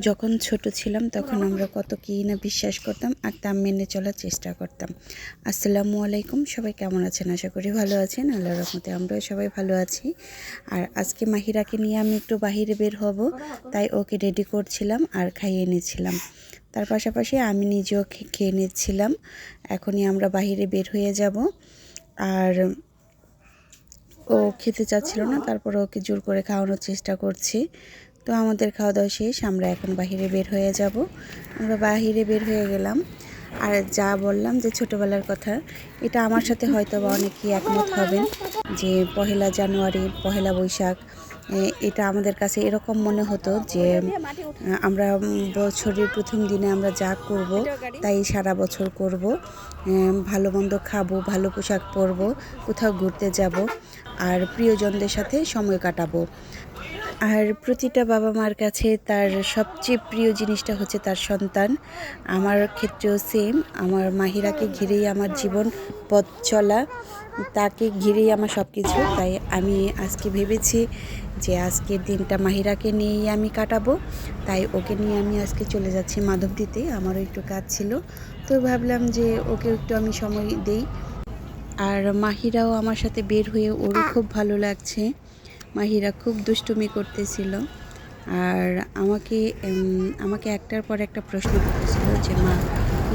যখন ছোট ছিলাম, তখন আমরা কত কী না বিশ্বাস করতাম আর তা মেনে চলার চেষ্টা করতাম। আসসালামু আলাইকুম, সবাই কেমন আছেন? আশা করি ভালো আছেন। আল্লাহর রহমতে আমরাও সবাই ভালো আছি। আর আজকে মাহিরাকে নিয়ে আমি একটু বাহিরে বের হব, তাই ওকে রেডি করছিলাম আর খাইয়ে নিচ্ছিলাম। তার পাশাপাশি আমি নিজেও খেয়ে নিচ্ছিলাম। এখনই আমরা বাহিরে বের হয়ে যাব। আর ও খেতে চাচ্ছিল না, তারপর ওকে জোর করে খাওয়ানোর চেষ্টা করছি। তো আমাদের খাওয়া দাওয়া শেষ, আমরা এখন বাহিরে বের হয়ে যাব। আমরা বাহিরে বের হয়ে গেলাম। আর যা বললাম যে ছোটোবেলার কথা, এটা আমার সাথে হয়তো বা অনেকেই একমত হবেন যে পহেলা জানুয়ারি, পহেলা বৈশাখ এটা আমাদের কাছে এরকম মনে হতো যে আমরা বছরের প্রথম দিনে আমরা যা করব তাই সারা বছর করব। ভালো মন্দ খাব, ভালো পোশাক পরবো, কোথাও ঘুরতে যাব, আর প্রিয়জনদের সাথে সময় কাটাবো। আর প্রতিটা বাবা মার কাছে তার সবচেয়ে প্রিয় জিনিসটা হচ্ছে তার সন্তান। আমার ক্ষেত্রেও সেম আমার মাহিরাকে ঘিরেই আমার জীবন পথ চলা তাকে ঘিরেই আমার সব কিছু তাই আমি আজকে ভেবেছি যে আজকের দিনটা মাহিরাকে নিয়েই আমি কাটাবো। তাই ওকে নিয়ে আমি আজকে চলে যাচ্ছি মাধবদীতে আমারও একটু কাজ ছিল। তো ভাবলাম যে ওকে একটু আমি সময় দেই। আর মাহিরাও আমার সাথে বের হয়ে ওরও খুব ভালো লাগছে। মাহিরা খুব দুষ্টুমি করতেছিল। আর আমাকে আমাকে একটার পর একটা প্রশ্ন করতেছিল যে, মা,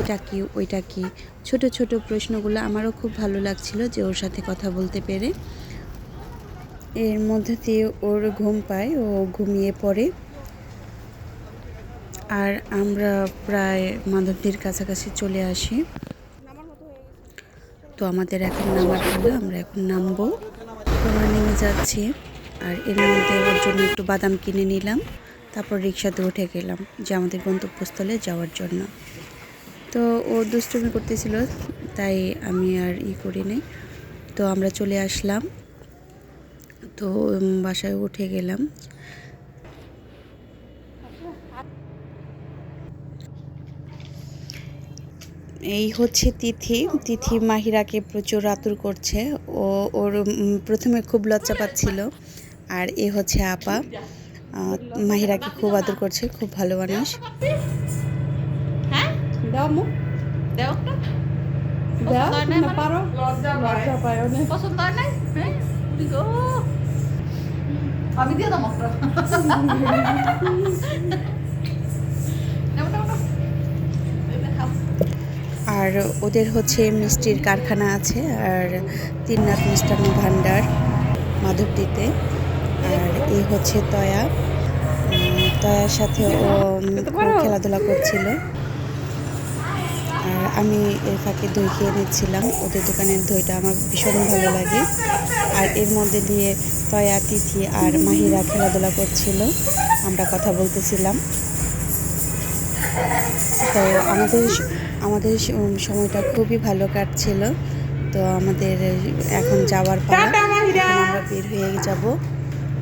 এটা কি, ওইটা কি? ছোট ছোট প্রশ্নগুলো আমারও খুব ভালো লাগছিল যে, ওর সাথে কথা বলতে পেরে। এর মধ্যে দিয়ে ওর ঘুম পায়, ও ঘুমিয়ে পড়ে। আর আমরা প্রায় মাধবদীর কাছাকাছি চলে আসি। তো আমাদের এখন নামার পালা, আমরা এখন নামবো। আমরা নেমে যাচ্ছি। আর এর মধ্যে ওর জন্য একটু বাদাম কিনে নিলাম। তারপর রিক্সাতে উঠে গেলাম যে আমাদের গন্তব্যস্থলে যাওয়ার জন্য। তো ও দুষ্টুমি করতেছিল, তাই আমি আর ই করি নাই। তো আমরা চলে আসলাম। তো বাসায় উঠে গেলাম। এই হচ্ছে তিথি। তিথি মাহিরাকে প্রচুর আতুর করছে। ও, ওর প্রথমে খুব লজ্জা পাচ্ছিল। আর এ হচ্ছে আপা। মাহিরাকে খুব আদর করছে খুব ভালো মানুষ। আমি দিয়ে দাম। আর ওদের হচ্ছে মিষ্টির কারখানা আছে আর তিননাথ মিষ্টান্ন ভাণ্ডার মাধবদীতে। আর এই হচ্ছে তয়া। তয়ার সাথে ও খেলাধুলা করছিল। আর আমি এর ফাঁকে দই খেয়ে নিচ্ছিলাম। ওদের দোকানের দইটা আমার ভীষণ ভালো লাগে। আর এর মধ্যে দিয়ে তয়া, তিথি আর মাহিরা খেলাধুলা করছিল। আমরা কথা বলতেছিলাম। তো আমাদের আমাদের সময়টা খুবই ভালো কাটছিল। তো আমাদের এখন যাওয়ার পর আমরা বের হয়ে যাব।